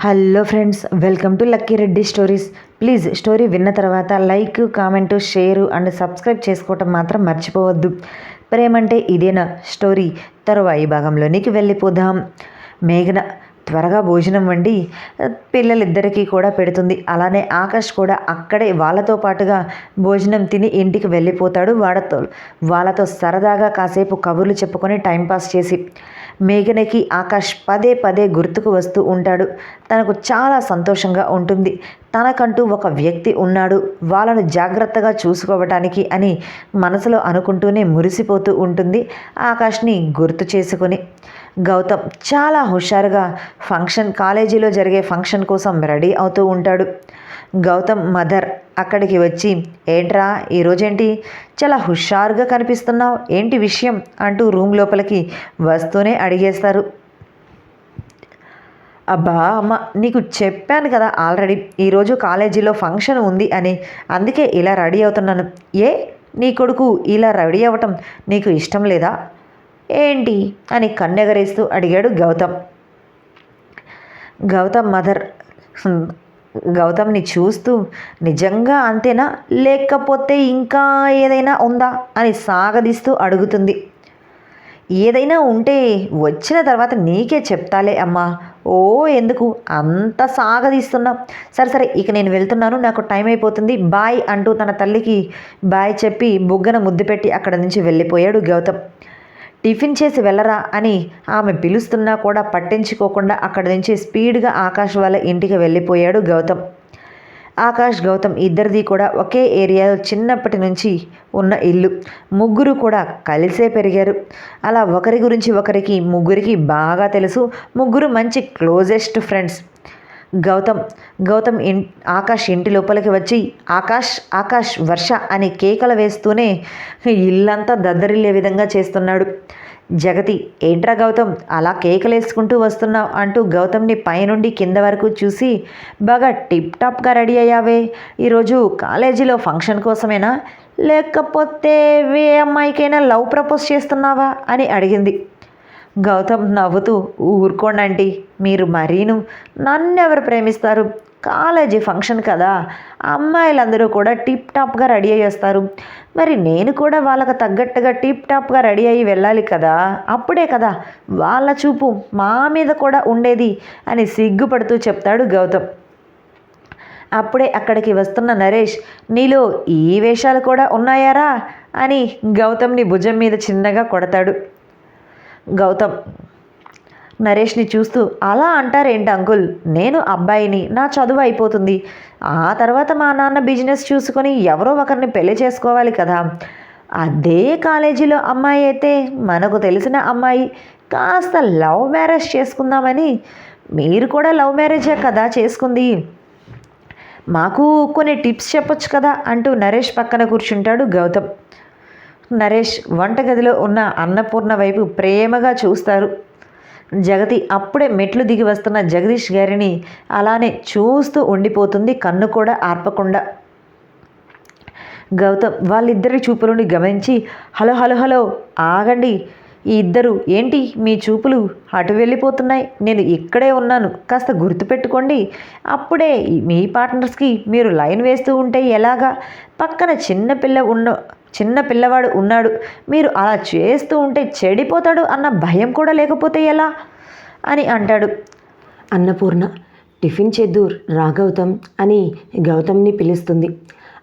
Hello friends welcome to Lucky Reddy stories. Please story విన్న తర్వాత like comment share and subscribe చేసుకోవటం మాత్రం మర్చిపోవద్దు. ప్రేమంటే ఇదేనా స్టోరీ? తరువాయి భాగంలోనికి వెళ్ళిపోదాం. మేఘన త్వరగా భోజనం వండి పిల్లలిద్దరికీ కూడా పెడుతుంది. అలానే ఆకాష్ కూడా అక్కడే వాళ్ళతో పాటుగా భోజనం తిని ఇంటికి వెళ్ళిపోతాడు వాళ్ళతో వాళ్ళతో సరదాగా కాసేపు కబుర్లు చెప్పుకొని టైంపాస్ చేసి మేఘనకి ఆకాష్ పదే పదే గుర్తుకు వస్తూ ఉంటాడు. తనకు చాలా సంతోషంగా ఉంటుంది. తనకంటూ ఒక వ్యక్తి ఉన్నాడు. వాళ్ళను జాగ్రత్తగా చూసుకోవటానికి అని మనసులో అనుకుంటూనే మురిసిపోతూ ఉంటుంది ఆకాష్ని గుర్తు చేసుకొని. గౌతమ్ చాలా హుషారుగా ఫంక్షన్ కాలేజీలో జరిగే ఫంక్షన్ కోసం రెడీ అవుతూ ఉంటాడు. గౌతమ్ మదర్ అక్కడికి వచ్చి ఏంట్రా ఈరోజేంటి చాలా హుషారుగా కనిపిస్తున్నావు. ఏంటి విషయం? అంటూ రూమ్ లోపలికి వస్తూనే అడిగేస్తారు. అబ్బా అమ్మ నీకు చెప్పాను కదా ఆల్రెడీ. ఈరోజు కాలేజీలో ఫంక్షన్ ఉంది అని. అందుకే ఇలా రెడీ అవుతున్నాను. ఏ? నీ కొడుకు ఇలా రెడీ అవ్వటం నీకు ఇష్టం లేదా? ఏంటి అని కన్నెగరేస్తూ అడిగాడు గౌతమ్. గౌతమ్ మదర్ గౌతమ్ని చూస్తూ నిజంగా అంతేనా? లేకపోతే ఇంకా ఏదైనా ఉందా? అని సాగదీస్తూ అడుగుతుంది. ఏదైనా ఉంటే వచ్చిన తర్వాత నీకే చెప్తాలే అమ్మా. ఓ ఎందుకు? అంత సాగదీస్తున్నా సరే సరే ఇక నేను వెళ్తున్నాను నాకు టైం అయిపోతుంది బాయ్ అంటూ తన తల్లికి బాయ్ చెప్పి బుగ్గన ముద్దు పెట్టి అక్కడ నుంచి వెళ్ళిపోయాడు గౌతమ్. టిఫిన్ చేసి వెళ్ళరా అని ఆమె పిలుస్తున్నా కూడా పట్టించుకోకుండా అక్కడి నుంచి స్పీడ్గా ఆకాష్ వాళ్ళ ఇంటికి వెళ్ళిపోయాడు గౌతమ్. ఆకాష్ గౌతమ్ ఇద్దరిది కూడా ఒకే ఏరియాలో చిన్నప్పటి నుంచి ఉన్న ఇల్లు. ముగ్గురు కూడా కలిసే పెరిగారు. అలా ఒకరి గురించి ఒకరికి ముగ్గురికి బాగా తెలుసు. ముగ్గురు మంచి క్లోజెస్ట్ ఫ్రెండ్స్. గౌతమ్. గౌతమ్ ఇన్ ఆకాష్ ఇంటి లోపలికి వచ్చి ఆకాష్ ఆకాష్ వర్ష అని కేకలు వేస్తూనే ఇల్లంతా దద్దరిల్లే విధంగా చేస్తున్నాడు. జగతి ఏంట్రా గౌతమ్ అలా కేకలేసుకుంటూ వస్తున్నావు అంటూ గౌతమ్ని పైనుండి కింద వరకు చూసి బాగా టిప్ టాప్గా రెడీ అయ్యావే. ఈరోజు కాలేజీలో ఫంక్షన్ కోసమేనా? లేకపోతే ఏ అమ్మాయికైనా లవ్ ప్రపోజ్ చేస్తున్నావా? అని అడిగింది. గౌతమ్ నవ్వుతూ ఊరుకోండి మీరు మరీను. నన్నెవరు ప్రేమిస్తారు? కాలేజీ ఫంక్షన్ కదా. అమ్మాయిలందరూ కూడా టిప్ టాప్గా రెడీ అయ్యి వస్తారు. మరి నేను కూడా వాళ్ళకు తగ్గట్టుగా టిప్ టాప్గా రెడీ అయ్యి వెళ్ళాలి కదా. అప్పుడే కదా. వాళ్ళ చూపు మా మీద కూడా ఉండేది అని సిగ్గుపడుతూ చెప్తాడు గౌతమ్. అప్పుడే అక్కడికి వస్తున్న నరేష్ నీలో ఈ వేషాలు కూడా ఉన్నాయారా? అని గౌతమ్ని భుజం మీద చిన్నగా కొడతాడు. గౌతమ్. నరేష్ని చూస్తూ అలా అంటారేంటి అంకుల్? నేను అబ్బాయిని నా చదువు అయిపోతుంది. ఆ తర్వాత మా నాన్న బిజినెస్ చూసుకొని ఎవరో ఒకరిని పెళ్ళి చేసుకోవాలి కదా. అదే కాలేజీలో అమ్మాయి అయితే మనకు తెలిసిన అమ్మాయి. కాస్త లవ్ మ్యారేజ్ చేసుకుందామని. మీరు కూడా లవ్ మ్యారేజే కదా చేసుకుంది. మాకు కొన్ని టిప్స్ చెప్పొచ్చు కదా అంటూ నరేష్ పక్కన కూర్చుంటాడు గౌతమ్. నరేష్ వంటగదిలో ఉన్న అన్నపూర్ణ వైపు ప్రేమగా చూస్తారు. జగతి అప్పుడే మెట్లు దిగి వస్తున్న జగదీష్ గారిని అలానే చూస్తూ ఉండిపోతుంది కన్ను కూడా ఆర్పకుండా. గౌతమ్ వాళ్ళిద్దరి చూపులను గమనించి హలో హలో హలో ఆగండి. ఈ ఇద్దరు ఏంటి మీ చూపులు అటు వెళ్ళిపోతున్నాయి? నేను ఇక్కడే ఉన్నాను. కాస్త గుర్తుపెట్టుకోండి అప్పుడే మీ పార్ట్నర్స్కి మీరు లైన్ వేస్తూ ఉంటే ఎలాగా? పక్కన చిన్న పిల్ల ఉన్న చిన్న పిల్లవాడు ఉన్నాడు. మీరు అలా చేస్తూ ఉంటే చెడిపోతాడు అన్న భయం కూడా లేకపోతే ఎలా? అని అంటాడు. అన్నపూర్ణ టిఫిన్ చేద్దూర్ రా గౌతమ్ అని గౌతమ్ని పిలుస్తుంది.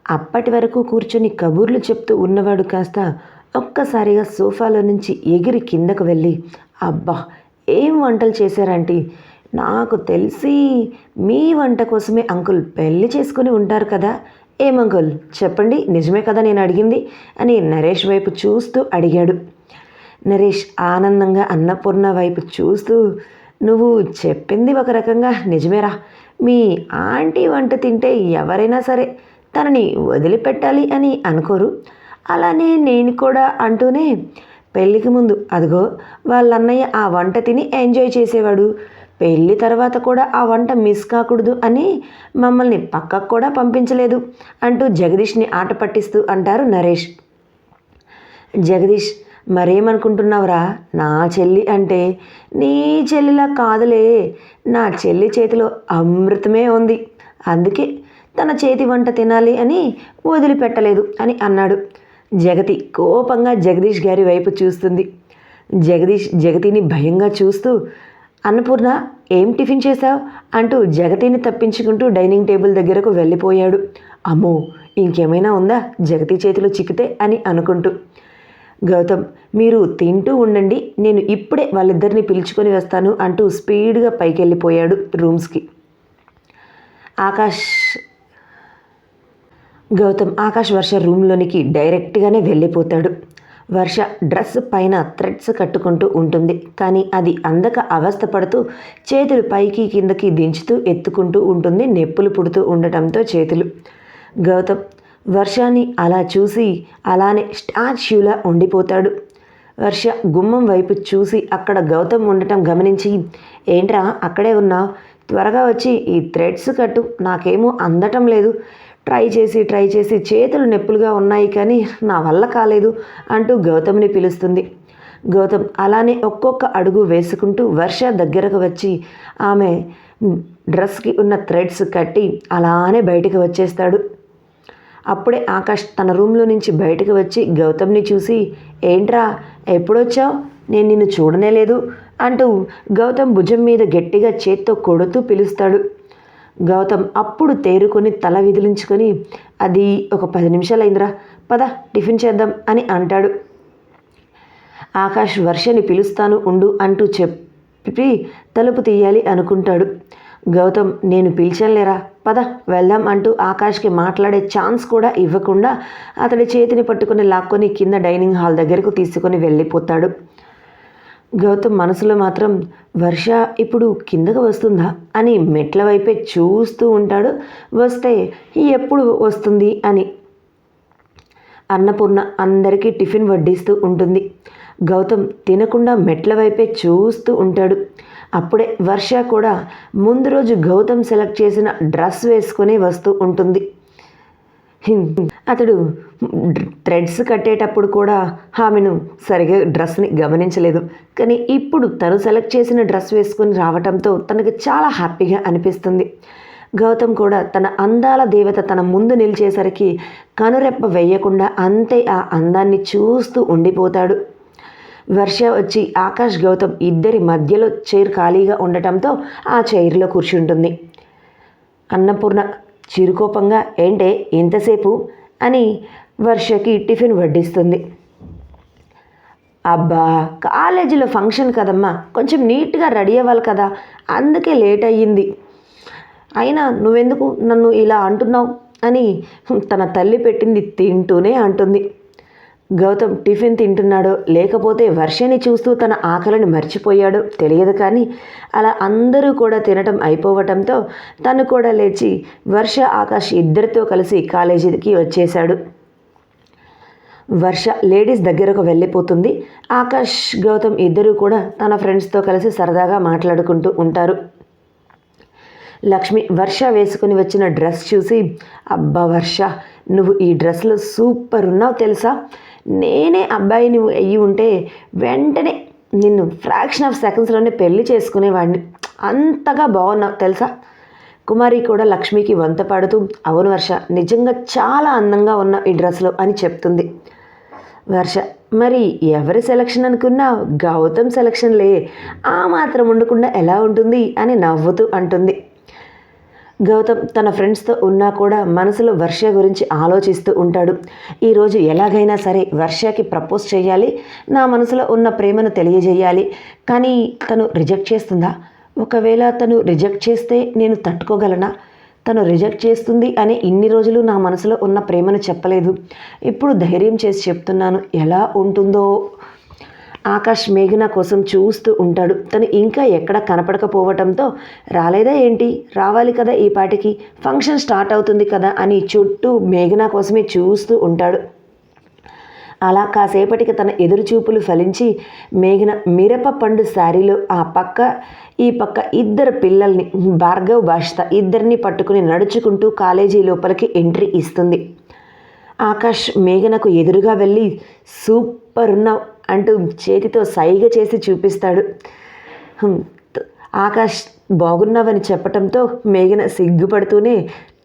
అప్పటి వరకు కూర్చొని కబుర్లు చెప్తూ ఉన్నవాడు కాస్త ఒక్కసారిగా సోఫాలో నుంచి ఎగిరి కిందకు వెళ్ళి అబ్బా ఏం వంటలు చేశారంటీ నాకు తెలిసి మీ వంట కోసమే అంకుల్ పెళ్ళి చేసుకుని ఉంటారు కదా. ఏం అంకుల్? చెప్పండి నిజమే కదా నేను అడిగింది? అని నరేష్ వైపు చూస్తూ అడిగాడు. నరేష్ ఆనందంగా అన్నపూర్ణ వైపు చూస్తూ నువ్వు చెప్పింది ఒక రకంగా నిజమేరా. మీ ఆంటీ వంట తింటే ఎవరైనా సరే తనని వదిలిపెట్టాలి అని అనుకోరు. అలానే నేను కూడా అంటూనే పెళ్ళికి ముందు అదిగో వాళ్ళ అన్నయ్య ఆ వంట తిని ఎంజాయ్ చేసేవాడు. పెళ్ళి తర్వాత కూడా ఆ వంట మిస్ కాకూడదు అని మమ్మల్ని పక్కకు కూడా పంపించలేదు అంటూ జగదీష్ని ఆట పట్టిస్తూ అంటారు నరేష్. జగదీష్ మరేమనుకుంటున్నావురా? నా చెల్లి అంటే నీ చెల్లిలా కాదులే. నా చెల్లి చేతిలో అమృతమే ఉంది. అందుకే తన చేతి వంట తినాలి అని వదిలిపెట్టలేదు అని అన్నాడు. జగతి కోపంగా జగదీష్ గారి వైపు చూస్తుంది. జగదీష్ జగతిని భయంగా చూస్తూ అన్నపూర్ణ ఏం టిఫిన్ చేశావు? అంటూ జగతిని తప్పించుకుంటూ డైనింగ్ టేబుల్ దగ్గరకు వెళ్ళిపోయాడు. అమ్మో ఇంకేమైనా ఉందా? జగతి చేతిలో చిక్కితే? అని అనుకుంటూ. గౌతమ్ మీరు తింటూ ఉండండి. నేను ఇప్పుడే వాళ్ళిద్దరిని పిలుచుకొని వస్తాను అంటూ స్పీడ్గా పైకి వెళ్ళిపోయాడు రూమ్స్కి. ఆకాష్ గౌతమ్ ఆకాష్ వర్ష రూమ్లోనికి డైరెక్ట్గానే వెళ్ళిపోతాడు. వర్ష డ్రెస్ పైన థ్రెడ్స్ కట్టుకుంటూ ఉంటుంది. కానీ అది అందక అవస్థపడుతూ చేతులు పైకి కిందకి దించుతూ ఎత్తుకుంటూ ఉంటుంది. నెప్పులు పుడుతూ ఉండటంతో చేతులు. గౌతమ్ వర్షాన్ని అలా చూసి అలానే స్టాచ్యూలా ఉండిపోతాడు. వర్ష గుమ్మం వైపు చూసి అక్కడ గౌతమ్ ఉండటం గమనించి ఏంట్రా అక్కడే ఉన్నావు? త్వరగా వచ్చి ఈ థ్రెడ్స్ కట్టు. నాకేమో అందటం లేదు. ట్రై చేసి ట్రై చేసి చేతులు నొప్పులుగా ఉన్నాయి కానీ నా వల్ల కాలేదు అంటూ గౌతమ్ని పిలుస్తుంది. గౌతమ్ అలానే ఒక్కొక్క అడుగు వేసుకుంటూ వర్ష దగ్గరకు వచ్చి ఆమె డ్రెస్కి ఉన్న థ్రెడ్స్ కట్టి అలానే బయటికి వచ్చేస్తాడు. అప్పుడే ఆకాష్ తన రూమ్లో నుంచి బయటకు వచ్చి గౌతమ్ని చూసి ఏంట్రా ఎప్పుడొచ్చావు? నేను నిన్ను చూడనే లేదు అంటూ గౌతమ్ భుజం మీద గట్టిగా చేత్తో కొడుతూ పిలుస్తాడు. గౌతమ్ అప్పుడు తేరుకొని తల విదిలించుకొని అది ఒక పది నిమిషాలు అయిందిరా పద టిఫిన్ చేద్దాం అని అంటాడు. ఆకాష్ వర్షని పిలుస్తాను ఉండు అంటూ చెప్పి తలుపు తీయాలి అనుకుంటాడు. గౌతమ్ నేను పిలిచానులేరా పద వెళ్దాం అంటూ ఆకాష్కి మాట్లాడే ఛాన్స్ కూడా ఇవ్వకుండా అతడి చేతిని పట్టుకుని లాక్కొని కింద డైనింగ్ హాల్ దగ్గరకు తీసుకొని వెళ్ళిపోతాడు. గౌతమ్ మనసులో మాత్రం వర్ష ఇప్పుడు కిందకు వస్తుందా? అని మెట్ల వైపే చూస్తూ ఉంటాడు. వస్తే ఎప్పుడు వస్తుంది? అని అన్నపూర్ణ అందరికీ టిఫిన్ వడ్డిస్తూ ఉంటుంది. గౌతమ్ తినకుండా మెట్ల వైపే చూస్తూ ఉంటాడు. అప్పుడే వర్ష కూడా ముందు రోజు గౌతమ్ సెలెక్ట్ చేసిన డ్రెస్ వేసుకొని వస్తూ ఉంటుంది. అతడు థ్రెడ్స్ కట్టేటప్పుడు కూడా ఆమెను సరిగా డ్రెస్ని గమనించలేదు. కానీ ఇప్పుడు తను సెలెక్ట్ చేసిన డ్రెస్ వేసుకుని రావటంతో తనకు చాలా హ్యాపీగా అనిపిస్తుంది. గౌతమ్ కూడా తన అందాల దేవత తన ముందు నిలిచేసరికి కనురెప్ప వేయకుండా అంతే ఆ అందాన్ని చూస్తూ ఉండిపోతాడు. వర్ష వచ్చి ఆకాష్ గౌతమ్ ఇద్దరి మధ్యలో చైర్ ఖాళీగా ఉండటంతో ఆ చైర్లో కూర్చుంటుంది. అన్నపూర్ణ చిరుకోపంగా ఏంటే ఇంతసేపు అని వర్షకి టిఫిన్ వడ్డిస్తుంది. అబ్బా కాలేజీలో ఫంక్షన్ కదమ్మా కొంచెం నీట్గా రెడీ అవ్వాలి కదా అందుకే లేట్ అయ్యింది. అయినా నువ్వెందుకు నన్ను ఇలా అంటున్నావు అని తన తల్లి పెట్టింది తింటూనే అంటుంది. గౌతమ్ టిఫిన్ తింటున్నాడో లేకపోతే వర్షని చూస్తూ తన ఆకలిని మర్చిపోయాడో తెలియదు కానీ అలా అందరూ కూడా తినటం అయిపోవటంతో తను కూడా లేచి వర్ష ఆకాష్ ఇద్దరితో కలిసి కాలేజీకి వచ్చేశాడు. వర్ష లేడీస్ దగ్గరకు వెళ్ళిపోతుంది. ఆకాష్ గౌతమ్ ఇద్దరూ కూడా తన ఫ్రెండ్స్తో కలిసి సరదాగా మాట్లాడుకుంటూ ఉంటారు. లక్ష్మి వర్ష వేసుకుని వచ్చిన డ్రెస్ చూసి అబ్బా వర్ష నువ్వు ఈ డ్రెస్లో సూపర్ ఉన్నావు తెలుసా? నేనే అబ్బాయిని అయ్యి ఉంటే వెంటనే నిన్ను ఫ్రాక్షన్ ఆఫ్ సెకండ్స్లోనే పెళ్ళి చేసుకునేవాడిని. అంతగా బాగున్నావు తెలుసా? కుమారి కూడా లక్ష్మికి వంత పాడుతూ అవును వర్ష నిజంగా చాలా అందంగా ఉన్న ఈ డ్రెస్లో అని చెప్తుంది. వర్ష మరి ఎవరి సెలక్షన్ అనుకున్నా గౌతమ్ సెలక్షన్లే ఆ మాత్రం ఉండకుండా ఎలా ఉంటుంది? అని నవ్వుతూ అంటుంది. గౌతమ్ తన ఫ్రెండ్స్తో ఉన్నా కూడా మనసులో వర్ష గురించి ఆలోచిస్తూ ఉంటాడు. ఈరోజు ఎలాగైనా సరే వర్షకి ప్రపోజ్ చేయాలి నా మనసులో ఉన్న ప్రేమను తెలియజేయాలి. కానీ తను రిజెక్ట్ చేస్తుందా? ఒకవేళ తను రిజెక్ట్ చేస్తే నేను తట్టుకోగలనా? తను రిజెక్ట్ చేస్తుంది అని ఇన్ని రోజులు నా మనసులో ఉన్న ప్రేమను చెప్పలేదు. ఇప్పుడు ధైర్యం చేసి చెప్తున్నాను ఎలా ఉంటుందో ఆకాష్ మేఘన కోసం చూస్తూ ఉంటాడు. తను ఇంకా ఎక్కడ కనపడకపోవటంతో రాలేదా ఏంటి? రావాలి కదా ఈ పాటికి? ఫంక్షన్ స్టార్ట్ అవుతుంది కదా అని చుట్టూ మేఘన కోసమే చూస్తూ ఉంటాడు. అలా కాసేపటికి తన ఎదురుచూపులు ఫలించి మేఘన మిరప పండు శారీలో ఆ పక్క ఈ పక్క ఇద్దరు పిల్లల్ని భార్గవ్ భాషిత ఇద్దరిని పట్టుకుని నడుచుకుంటూ కాలేజీ లోపలికి ఎంట్రీ ఇస్తుంది. ఆకాష్ మేఘనకు ఎదురుగా వెళ్ళి సూపర్ ఉన్నావు అంటూ చేతితో సైగ చేసి చూపిస్తాడు. ఆకాష్ బాగున్నావని చెప్పటంతో మేఘన సిగ్గుపడుతూనే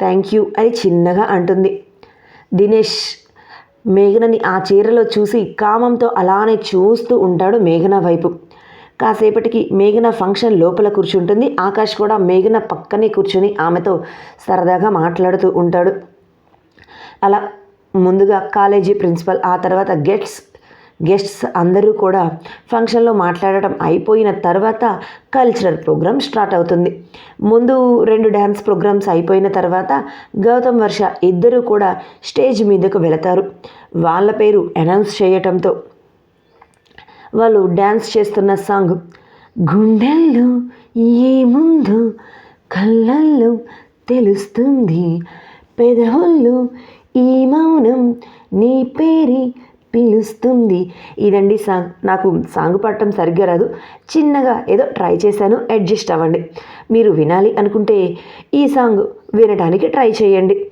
థ్యాంక్ యూ అని చిన్నగా అంటుంది. దినేష్ మేఘనని ఆ చీరలో చూసి కామంతో అలానే చూస్తూ ఉంటాడు మేఘన వైపు. కాసేపటికి మేఘన ఫంక్షన్ లోపల కూర్చుంటుంది. ఆకాష్ కూడా మేఘన పక్కనే కూర్చుని ఆమెతో సరదాగా మాట్లాడుతూ ఉంటాడు. అలా ముందుగా కాలేజీ ప్రిన్సిపల్ ఆ తర్వాత గెట్స్ గెస్ట్స్ అందరూ కూడా ఫంక్షన్లో మాట్లాడటం అయిపోయిన తర్వాత కల్చరల్ ప్రోగ్రామ్ స్టార్ట్ అవుతుంది. ముందు రెండు డ్యాన్స్ ప్రోగ్రామ్స్ అయిపోయిన తర్వాత గౌతమ్ వర్ష ఇద్దరూ కూడా స్టేజ్ మీదకు వెళతారు. వాళ్ళ పేరు అనౌన్స్ చేయటంతో వాళ్ళు డ్యాన్స్ చేస్తున్న సాంగ్ గుండెల్లో ఏముందో కళ్ళల్లో తెలుస్తుంది పెదవుల్లో ఈ మౌనం నీ పేరి పిలుస్తుంది. ఇదండి సాంగ్ నాకు సాంగ్ పాడటం సరిగ్గా రాదు. చిన్నగా ఏదో ట్రై చేశాను అడ్జస్ట్ అవ్వండి. మీరు వినాలి అనుకుంటే ఈ సాంగ్ వినడానికి ట్రై చేయండి.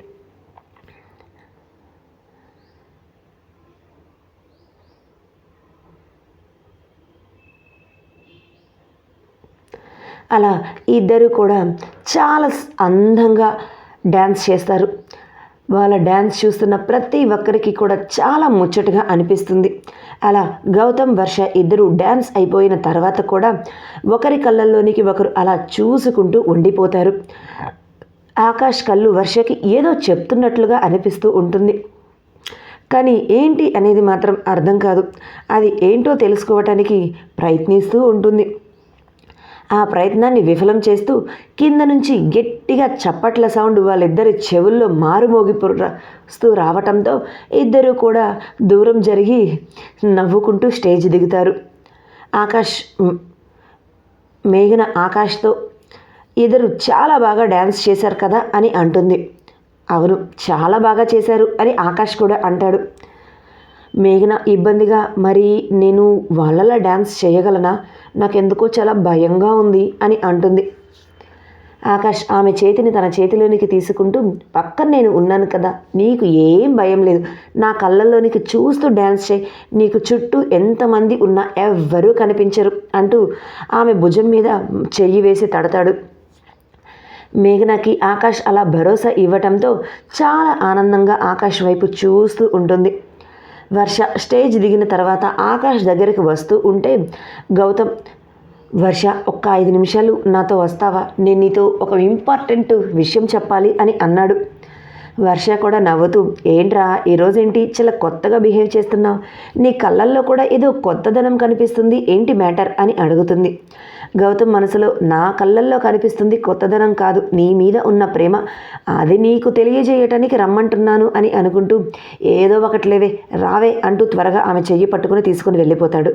అలా ఇద్దరు కూడా చాలా అందంగా డ్యాన్స్ చేస్తారు. వాళ్ళ డ్యాన్స్ చూస్తున్న ప్రతి ఒక్కరికి కూడా చాలా ముచ్చటగా అనిపిస్తుంది. అలా గౌతమ్ వర్ష ఇద్దరు డ్యాన్స్ అయిపోయిన తర్వాత కూడా ఒకరి కళ్ళల్లోనికి ఒకరు అలా చూసుకుంటూ ఉండిపోతారు. ఆకాష్ కళ్ళు వర్షకి ఏదో చెప్తున్నట్లుగా అనిపిస్తూ ఉంటుంది. కానీ ఏంటి అనేది మాత్రం అర్థం కాదు. అది ఏంటో తెలుసుకోవటానికి ప్రయత్నిస్తూ ఉంటుంది. ఆ ప్రయత్నాన్ని విఫలం చేస్తూ కింద నుంచి గట్టిగా చప్పట్ల సౌండ్ వాళ్ళిద్దరి చెవుల్లో మారుమోగిస్తూ రావటంతో ఇద్దరూ కూడా దూరం జరిగి నవ్వుకుంటూ స్టేజ్ దిగుతారు. ఆకాష్ మేఘన ఆకాష్తో ఇద్దరు చాలా బాగా డ్యాన్స్ చేశారు కదా అని అంటుంది. అవును చాలా బాగా చేశారు అని ఆకాష్ కూడా అంటాడు. మేఘన ఇబ్బందిగా మరి నేను వాళ్ళలా డ్యాన్స్ చేయగలనా? నాకెందుకో చాలా భయంగా ఉంది అని అంటుంది. ఆకాష్ ఆమె చేతిని తన చేతిలోనికి తీసుకుంటూ పక్కన నేను ఉన్నాను కదా నీకు ఏం భయం లేదు. నా కళ్ళల్లోనికి చూస్తూ డ్యాన్స్ చేయి. నీకు చుట్టూ ఎంతమంది ఉన్నా ఎవ్వరూ కనిపించరు అంటూ ఆమె భుజం మీద చెయ్యి వేసి తడతాడు. మేఘనకి ఆకాష్ అలా భరోసా ఇవ్వటంతో చాలా ఆనందంగా ఆకాష్ వైపు చూస్తూ ఉంటుంది. వర్ష స్టేజ్ దిగిన తర్వాత ఆకాష్ దగ్గరికి వస్తూ ఉంటే గౌతమ్ వర్ష ఒక్క ఐదు నిమిషాలు నాతో వస్తావా? నేను నీతో ఒక ఇంపార్టెంట్ విషయం చెప్పాలి అని అన్నాడు. వర్ష కూడా నవ్వుతూ ఏంట్రా ఈరోజేంటి చాలా కొత్తగా బిహేవ్ చేస్తున్నావు. నీ కళ్ళల్లో కూడా ఏదో కొత్తదనం కనిపిస్తుంది. ఏంటి మ్యాటర్? అని అడుగుతుంది. గౌతమ్ మనసులో నా కళ్ళల్లో కనిపిస్తుంది కొత్తదనం కాదు నీ మీద ఉన్న ప్రేమ. అది నీకు తెలియజేయటానికి రమ్మంటున్నాను అని అనుకుంటూ ఏదో ఒకట్లేవే రావే అంటూ త్వరగా ఆమె చెయ్యి పట్టుకుని తీసుకుని వెళ్ళిపోతాడు.